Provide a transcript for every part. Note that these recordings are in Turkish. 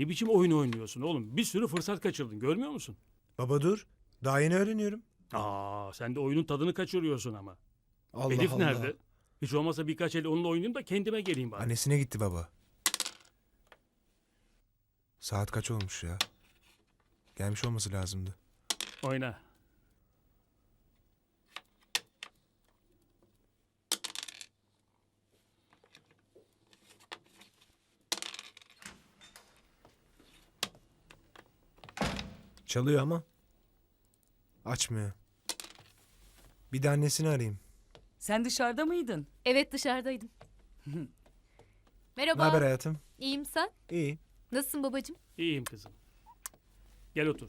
ne biçim oyun oynuyorsun oğlum? Bir sürü fırsat kaçırdın görmüyor musun? Baba dur. Daha yeni öğreniyorum. Aa sen de oyunun tadını kaçırıyorsun ama. Allah Elif Allah. nerede? Hiç olmazsa birkaç el onunla oynayayım da kendime geleyim bari. Annesine gitti baba. Saat kaç olmuş ya? Gelmiş olması lazımdı. Oyna. Çalıyor ama. Açmıyor. Bir de annesini arayayım. Sen dışarıda mıydın? Evet dışarıdaydım. Ne Merhaba. haber hayatım? İyiyim sen? İyi. Nasılsın babacığım? İyiyim kızım. Gel otur.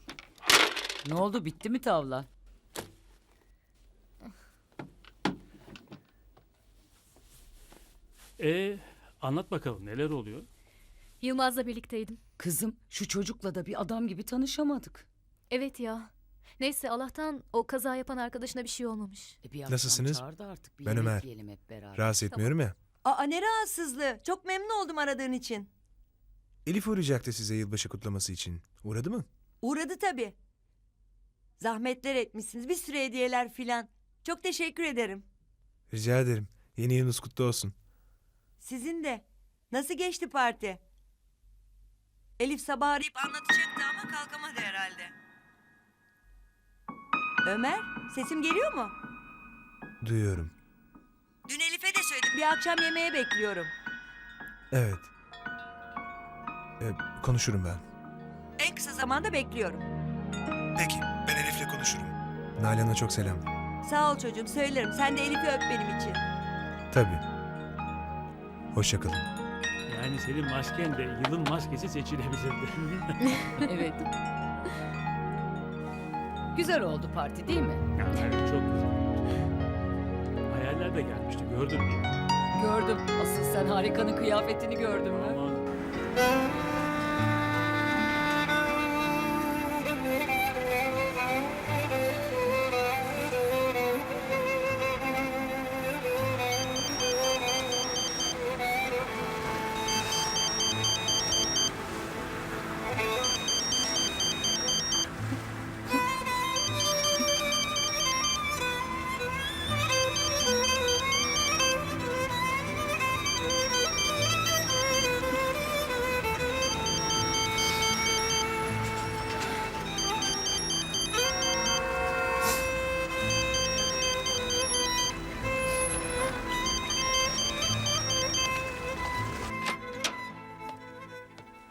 Ne oldu bitti mi tavla? Ee, anlat bakalım neler oluyor? Yılmaz'la birlikteydim. Kızım şu çocukla da bir adam gibi tanışamadık. Evet ya. Neyse Allah'tan o kaza yapan arkadaşına bir şey olmamış. E bir Nasılsınız? akşam artık bir Ben yemek Ömer. yiyelim hep beraber. Rahatsız etmiyorum ya. Aa ne rahatsızlığı. Çok memnun oldum aradığın için. Elif uğrayacaktı size yılbaşı kutlaması için. Uğradı mı? Uğradı tabii. Zahmetler etmişsiniz. Bir sürü hediyeler filan. Çok teşekkür ederim. Rica ederim. Yeni yılınız kutlu olsun. Sizin de. Nasıl geçti parti? Elif sabah arayıp anlatacaktı ama kalkamadı herhalde. Ömer, sesim geliyor mu? Duyuyorum. Dün Elif'e de söyledim. Bir akşam yemeğe bekliyorum. Evet. Ee, konuşurum ben. En kısa zamanda bekliyorum. Peki. Ben Elif'le konuşurum. Nalan'a çok selam. Sağ ol çocuğum, söylerim. Sen de Elif'i öp benim için. Tabii. Hoşça kalın. Yani senin masken de yılın maskesi seçilebilirdi. evet. Güzel oldu parti değil mi? Ya, evet, çok güzel. Hayaller de gelmişti gördün mü? Gördüm. Asıl sen harikanın kıyafetini gördün mü? Aman.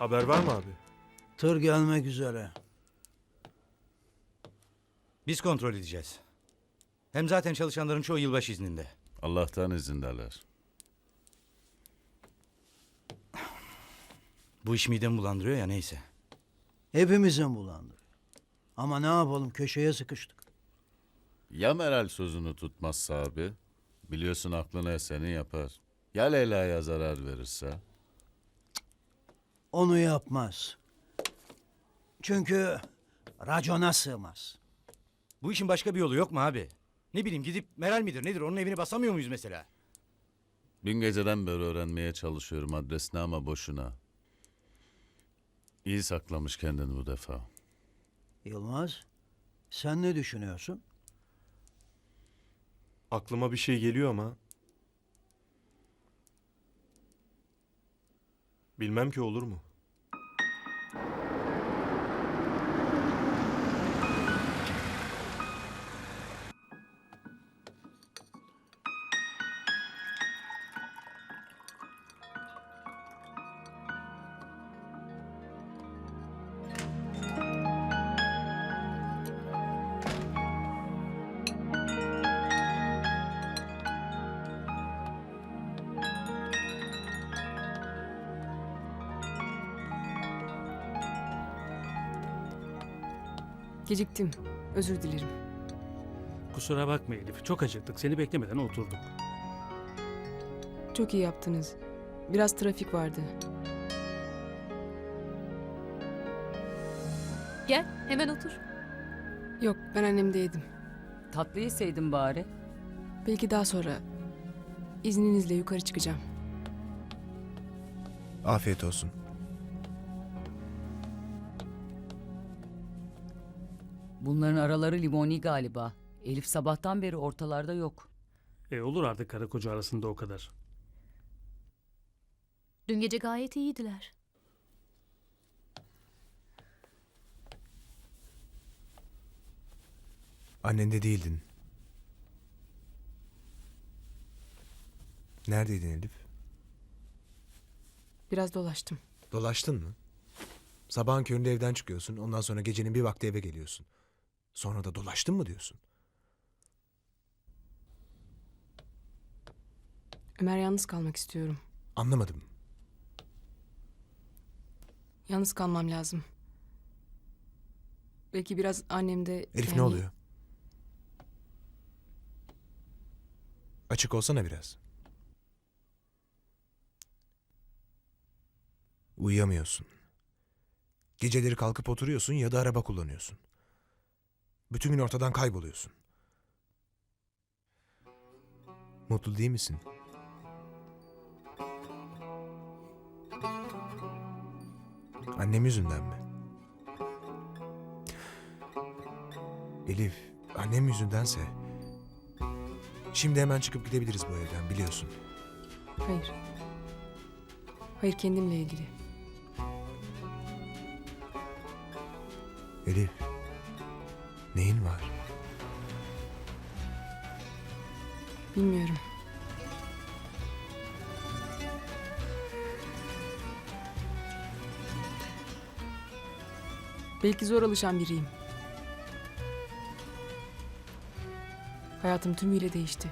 Haber var mı abi? Tır gelmek üzere. Biz kontrol edeceğiz. Hem zaten çalışanların çoğu yılbaşı izninde. Allah'tan izindeler. Bu iş midemi bulandırıyor ya neyse. Hepimizin bulandı. Ama ne yapalım köşeye sıkıştık. Ya Meral sözünü tutmazsa abi? Biliyorsun aklına eseni yapar. Ya Leyla'ya zarar verirse? Onu yapmaz. Çünkü racona sığmaz. Bu işin başka bir yolu yok mu abi? Ne bileyim gidip Meral midir nedir onun evini basamıyor muyuz mesela? Bin geceden beri öğrenmeye çalışıyorum adresini ama boşuna. İyi saklamış kendini bu defa. Yılmaz, sen ne düşünüyorsun? Aklıma bir şey geliyor ama. Bilmem ki olur mu? Geciktim. Özür dilerim. Kusura bakma Elif. Çok acıktık. Seni beklemeden oturduk. Çok iyi yaptınız. Biraz trafik vardı. Gel hemen otur. Yok ben annemde yedim. Tatlı yeseydin bari. Belki daha sonra izninizle yukarı çıkacağım. Afiyet olsun. Bunların araları limoni galiba. Elif sabahtan beri ortalarda yok. E olur artık karı koca arasında o kadar. Dün gece gayet iyiydiler. Annende değildin. Neredeydin Elif? Biraz dolaştım. Dolaştın mı? Sabahın köründe evden çıkıyorsun. Ondan sonra gecenin bir vakti eve geliyorsun. Sonra da dolaştın mı diyorsun? Ömer yalnız kalmak istiyorum. Anlamadım. Yalnız kalmam lazım. Belki biraz annem de... Elif ne yani- oluyor? Açık olsana biraz. Uyuyamıyorsun. Geceleri kalkıp oturuyorsun ya da araba kullanıyorsun. Bütün gün ortadan kayboluyorsun. Mutlu değil misin? Annem yüzünden mi? Elif, annem yüzündense... Şimdi hemen çıkıp gidebiliriz bu evden biliyorsun. Hayır. Hayır kendimle ilgili. Elif, neyin var? Bilmiyorum. Belki zor alışan biriyim. Hayatım tümüyle değişti.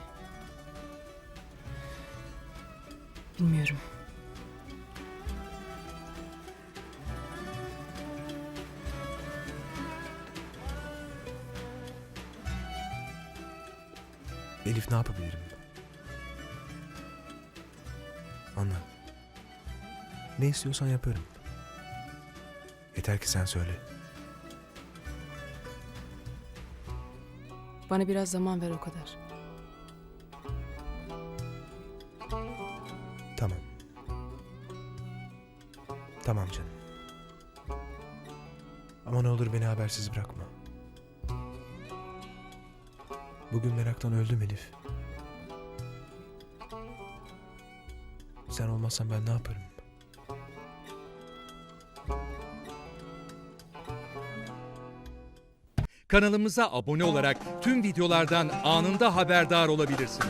Bilmiyorum. Elif ne yapabilirim? Anla. Ne istiyorsan yaparım. Yeter ki sen söyle. Bana biraz zaman ver o kadar. Tamam. Tamam canım. Ama ne olur beni habersiz bırakma. Bugün meraktan öldüm Elif. Sen olmazsan ben ne yaparım? Kanalımıza abone olarak tüm videolardan anında haberdar olabilirsiniz.